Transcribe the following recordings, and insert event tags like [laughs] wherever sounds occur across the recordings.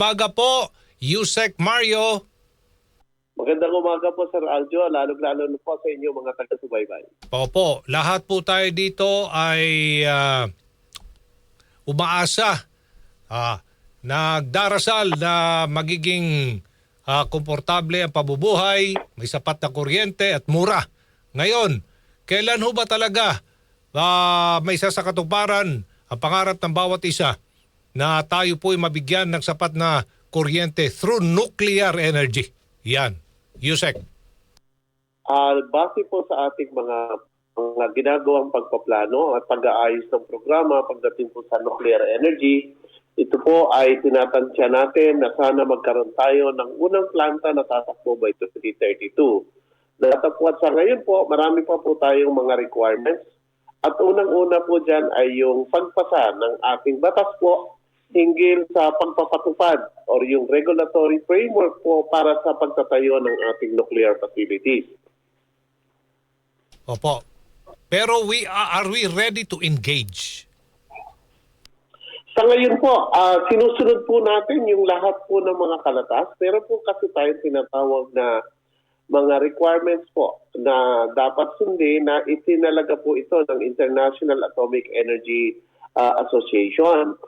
Paga po, Yusek Mario. Magandang umaga po Sir Aljo, lalo-lalo na po sa inyo mga taga-subaybay. Opo, lahat po tayo dito ay ah, umaasa, ah, nagdarasal na magiging ah, komportable ang pabubuhay, may sapat na kuryente at mura. Ngayon, kailan ho ba talaga ah, may isa sa katuparan ang pangarap ng bawat isa na tayo po ay mabigyan ng sapat na kuryente through nuclear energy? Yan. Yusek. Ah, base po sa ating mga mga ginagawang pagpaplano at pag-aayos ng programa pagdating po sa nuclear energy, ito po ay tinatansya natin na sana magkaroon tayo ng unang planta na tatakbo by 2032. Natapwat sa ngayon po, marami pa po tayong mga requirements. At unang-una po dyan ay yung pagpasa ng ating batas po hinggil sa pagpapatupad or yung regulatory framework po para sa pagtatayo ng ating nuclear facilities. Opo. Pero we are, are we ready to engage? Sa ngayon po, ah, sinusunod po natin yung lahat po ng mga kalatas. Pero po kasi tayo tinatawag na mga requirements po na dapat sundin na itinalaga po ito ng International Atomic Energy ah, Association.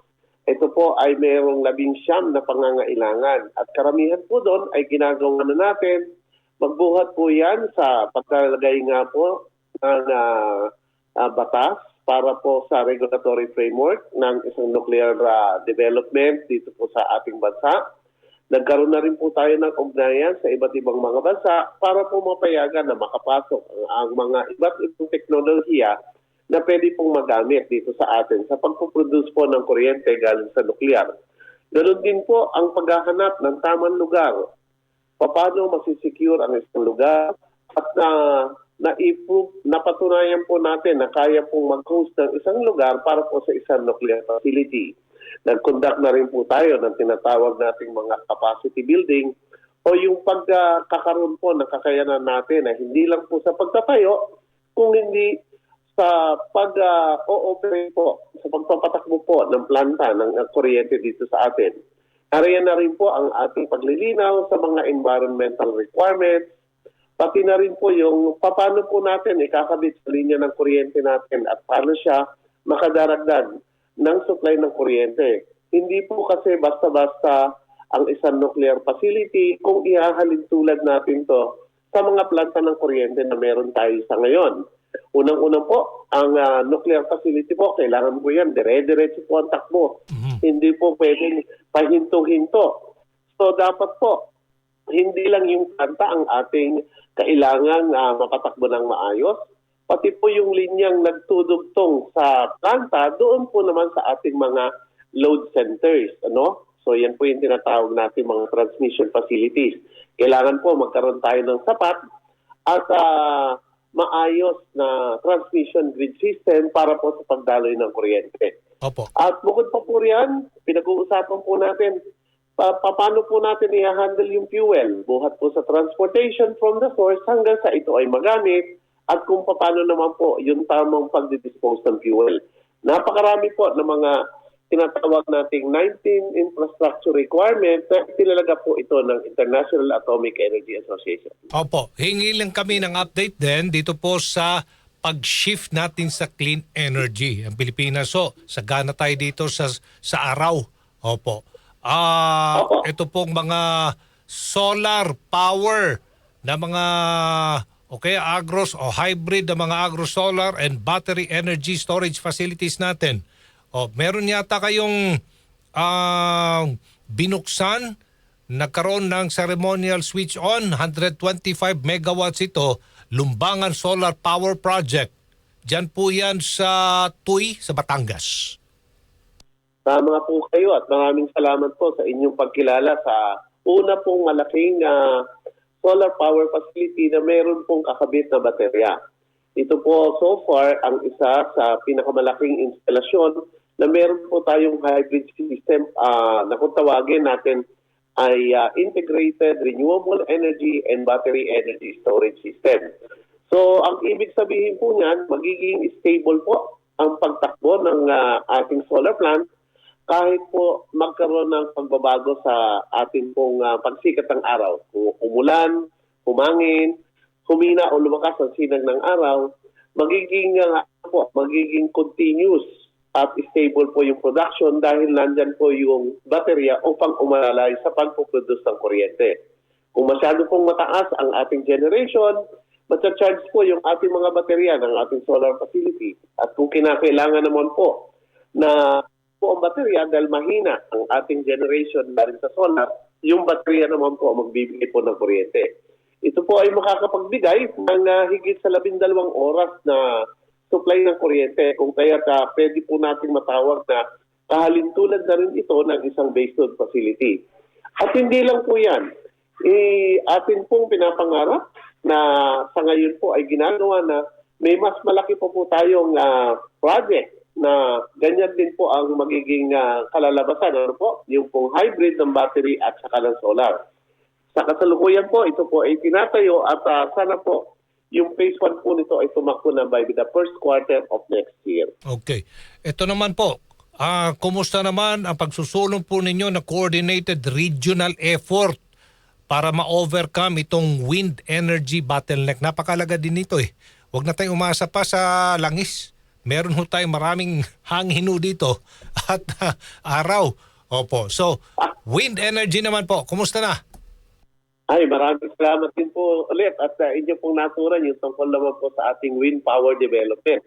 Ito po ay mayroong labing siyam na pangangailangan at karamihan po doon ay ginagawa na natin. Magbuhat po yan sa pagkalagay nga po ng ah, ah, batas para po sa regulatory framework ng isang nuclear ah, development dito po sa ating bansa. Nagkaroon na rin po tayo ng ugnayan sa iba't ibang mga bansa para po mapayagan na makapasok ang, ang mga iba't ibang teknolohiya na pwede pong magamit dito sa atin sa pagpuproduce po ng kuryente galing sa nuklear. Ganon din po ang paghahanap ng tamang lugar. Paano masisecure ang isang lugar at na na-prove, napatunayan po natin na kaya pong mag-host ng isang lugar para po sa isang nuclear facility. Nag-conduct na rin po tayo ng tinatawag nating mga capacity building o yung pagkakaroon po ng kakayanan natin na hindi lang po sa pagtatayo, kung hindi sa pag-ooperate po, sa pagpapatakbo po ng planta ng uh, kuryente dito sa atin. Nariyan na rin po ang ating paglilinaw sa mga environmental requirements, pati na rin po yung paano po natin ikakabit sa linya ng kuryente natin at paano siya makadaragdag ng supply ng kuryente. Hindi po kasi basta-basta ang isang nuclear facility kung ihahalin tulad natin to sa mga planta ng kuryente na meron tayo sa ngayon. Unang-unang po, ang ah, nuclear facility po, kailangan po yan, dire-diretso po ang takbo. Hindi po pwedeng pahinto-hinto. So dapat po, hindi lang yung planta ang ating kailangan ah, mapatakbo ng maayos, pati po yung linyang nagtudugtong sa planta, doon po naman sa ating mga load centers. Ano? So yan po yung tinatawag natin mga transmission facilities. Kailangan po magkaroon tayo ng sapat at ah, maayos na transmission grid system para po sa pagdaloy ng kuryente. Opo. At bukod pa po riyan, pinag-uusapan po natin pa, pa- paano po natin i-handle yung fuel buhat po sa transportation from the source hanggang sa ito ay magamit at kung paano naman po yung tamang pagdidispose ng fuel. Napakarami po ng mga tinatawag nating 19 infrastructure requirements na tinalaga po ito ng International Atomic Energy Association. Opo, hingi lang kami ng update din dito po sa pag-shift natin sa clean energy. Ang Pilipinas, so, sagana tayo dito sa, sa araw. Opo. Ah, Opo. ito pong mga solar power na mga okay, agros o hybrid na mga agro-solar and battery energy storage facilities natin. O, meron yata kayong ah, binuksan nagkaroon ng ceremonial switch on 125 megawatts ito Lumbangan Solar Power Project Diyan po yan sa Tuy sa Batangas Tama po kayo at maraming salamat po sa inyong pagkilala sa una pong malaking ah, solar power facility na meron pong kakabit na baterya. Ito po so far ang isa sa pinakamalaking instalasyon na meron po tayong hybrid system ah, na kung tawagin natin ay ah, integrated renewable energy and battery energy storage system. So ang ibig sabihin po niyan, magiging stable po ang pagtakbo ng ah, ating solar plant kahit po magkaroon ng pagbabago sa ating pong ah, pagsikat ng araw. Kung umulan, humangin, humina o lumakas ang sinag ng araw, magiging ah, po, magiging continuous at stable po yung production dahil nandyan po yung baterya upang umalalay sa pagpuproduce ng kuryente. Kung masyado pong mataas ang ating generation, matcha-charge po yung ating mga baterya ng ating solar facility. At kung kinakailangan naman po na po ang baterya dahil mahina ang ating generation na sa solar, yung baterya naman po magbibigay po ng kuryente. Ito po ay makakapagbigay ng ah, higit sa labindalawang oras na supply ng kuryente kung kaya ka pwede po natin matawag na kahalintulad na rin ito ng isang base load facility. At hindi lang po yan. Eh, atin pong pinapangarap na sa ngayon po ay ginagawa na may mas malaki po po tayong ah, project na ganyan din po ang magiging ah, kalalabasan. Ano po? Yung pong hybrid ng battery at saka ng solar. Sa kasalukuyan po, ito po ay tinatayo at ah, sana po yung phase 1 po nito ay tumakbo na by the first quarter of next year. Okay. Ito naman po, ah kumusta naman ang pagsusulong po ninyo na coordinated regional effort para ma-overcome itong wind energy bottleneck? Napakalaga din nito eh. Huwag na tayong umasa pa sa langis. Meron ho tayong maraming [laughs] hangin ho dito at ah, araw. Opo. So, wind energy naman po. Kumusta na? Ay, maraming salamat din po ulit at uh, inyo pong naturan yung tungkol naman po sa ating wind power development.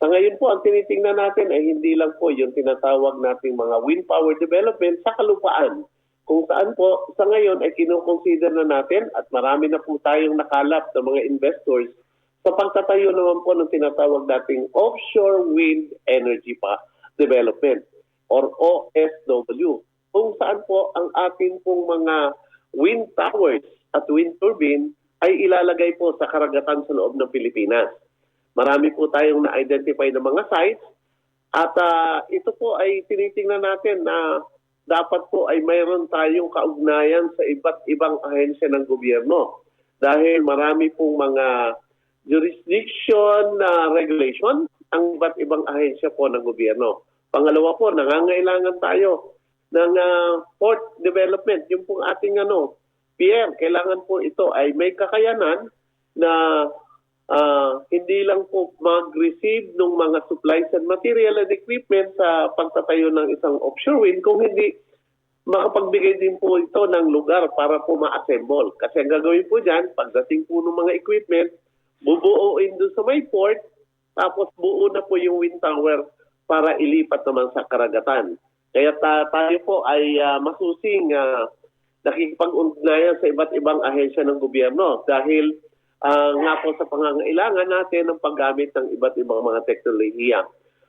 Sa ngayon po, ang tinitingnan natin ay hindi lang po yung tinatawag nating mga wind power development sa kalupaan. Kung saan po, sa ngayon ay kinukonsider na natin at marami na po tayong nakalap ng mga investors sa pagtatayo naman po ng tinatawag nating offshore wind energy pa development or OSW. Kung saan po ang ating pong mga wind towers at wind turbine ay ilalagay po sa karagatan sa loob ng Pilipinas. Marami po tayong na-identify ng mga sites at ah, ito po ay tinitingnan natin na dapat po ay mayroon tayong kaugnayan sa iba't ibang ahensya ng gobyerno. Dahil marami pong mga jurisdiction na regulation ang iba't ibang ahensya po ng gobyerno. Pangalawa po, nangangailangan tayo ng ah, port development. Yung pong ating ano, PM, kailangan po ito ay may kakayanan na ah, hindi lang po mag-receive ng mga supplies and material and equipment sa pagtatayo ng isang offshore wind kung hindi makapagbigay din po ito ng lugar para po ma-assemble. Kasi ang gagawin po dyan, pagdating po ng mga equipment, bubuoin doon sa may port, tapos buo na po yung wind tower para ilipat naman sa karagatan. Kaya ta- tayo po ay ah, masusing uh, nakikipag-ugnayan sa iba't ibang ahensya ng gobyerno dahil ah, nga po sa pangangailangan natin ng paggamit ng iba't ibang mga teknolohiya.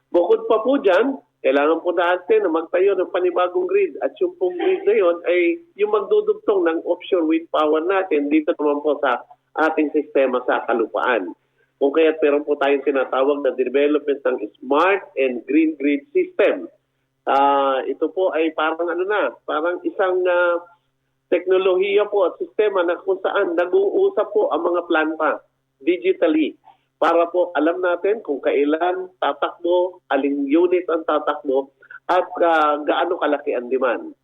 Bukod pa po dyan, kailangan po natin na magtayo ng panibagong grid at yung pong grid na yun ay yung magdudugtong ng offshore wind power natin dito naman po sa ating sistema sa kalupaan. Kung kaya meron po tayong tinatawag na development ng smart and green grid system. Ah, ito po ay parang ano na, parang isang ah, teknolohiya po at sistema na kung saan nag-uusap po ang mga planta digitally para po alam natin kung kailan tatakbo, aling unit ang tatakbo at ah, gaano kalaki ang demand.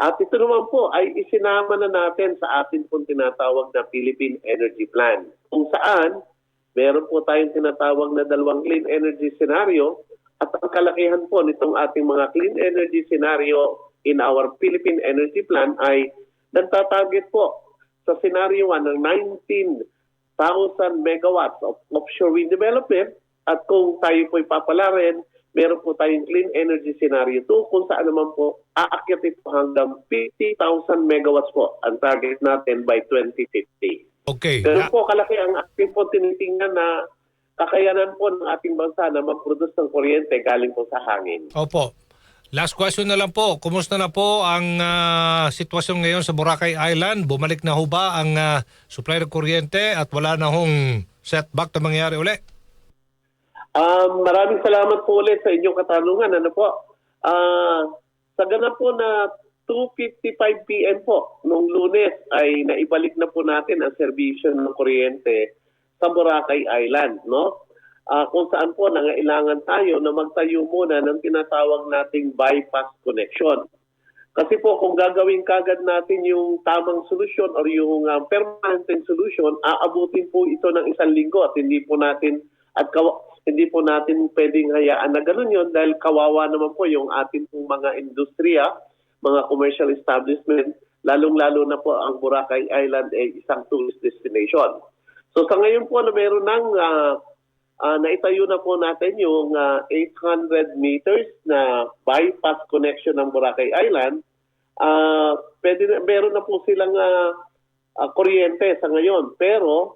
At ito naman po ay isinama na natin sa atin pong tinatawag na Philippine Energy Plan. Kung saan, meron po tayong tinatawag na dalawang clean energy scenario at ang kalakihan po nitong ating mga clean energy scenario in our Philippine Energy Plan ay nagtatarget po sa scenario 1 ng 19,000 megawatts of offshore wind development at kung tayo po ipapalarin, meron po tayong clean energy scenario 2 kung saan naman po aakyat ito hanggang 50,000 megawatts po ang target natin by 2050. Okay. Ganun po kalaki ang ating po tinitingnan na kakayanan po ng ating bansa na mag-produce ng kuryente galing po sa hangin. Opo. Last question na lang po. Kumusta na po ang ah, sitwasyon ngayon sa Boracay Island? Bumalik na ho ba ang ah, supply ng kuryente at wala na hong setback na mangyayari uli? Um, maraming salamat po ulit sa inyong katanungan. Ano po? Ah, sa ganap po na 2.55 p.m. po, nung lunes ay naibalik na po natin ang serbisyo ng kuryente sa Boracay Island. No? ah, kung saan po nangailangan tayo na magtayo muna ng tinatawag nating bypass connection. Kasi po kung gagawin kagad natin yung tamang solusyon or yung ah, permanent solution, aabutin po ito ng isang linggo at hindi po natin at hindi po natin pwedeng hayaan na ganun yun dahil kawawa naman po yung ating pong mga industriya, mga commercial establishment, lalong-lalo na po ang Boracay Island ay isang tourist destination. So sa ngayon po na meron ng ah, ah, naitayo na po natin yung ah, 800 meters na bypass connection ng Boracay Island. Ah, pwede na, meron na po silang ah, ah, kuryente sa ngayon. Pero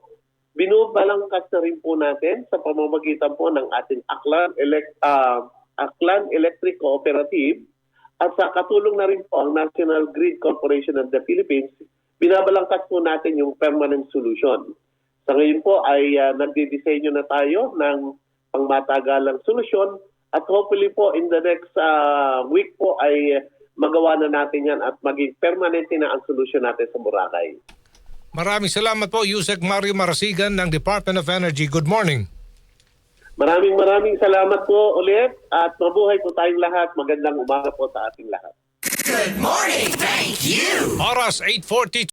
binubalangkas na rin po natin sa pamamagitan po ng ating Aklan, Elec- ah, Aklan Electric Cooperative at sa katulong na rin po ang National Grid Corporation of the Philippines, binabalangkas po natin yung permanent solution. Sa ngayon po ay uh, nagdidisenyo na tayo ng pangmatagalang solusyon at hopefully po in the next ah, week po ay magawa na natin yan at maging permanent na ang solusyon natin sa Boracay. Maraming salamat po, Yusek Mario Marasigan ng Department of Energy. Good morning. Maraming maraming salamat po ulit at mabuhay po tayong lahat. Magandang umaga po sa ating lahat. Good morning. Thank you. Oras 8.42.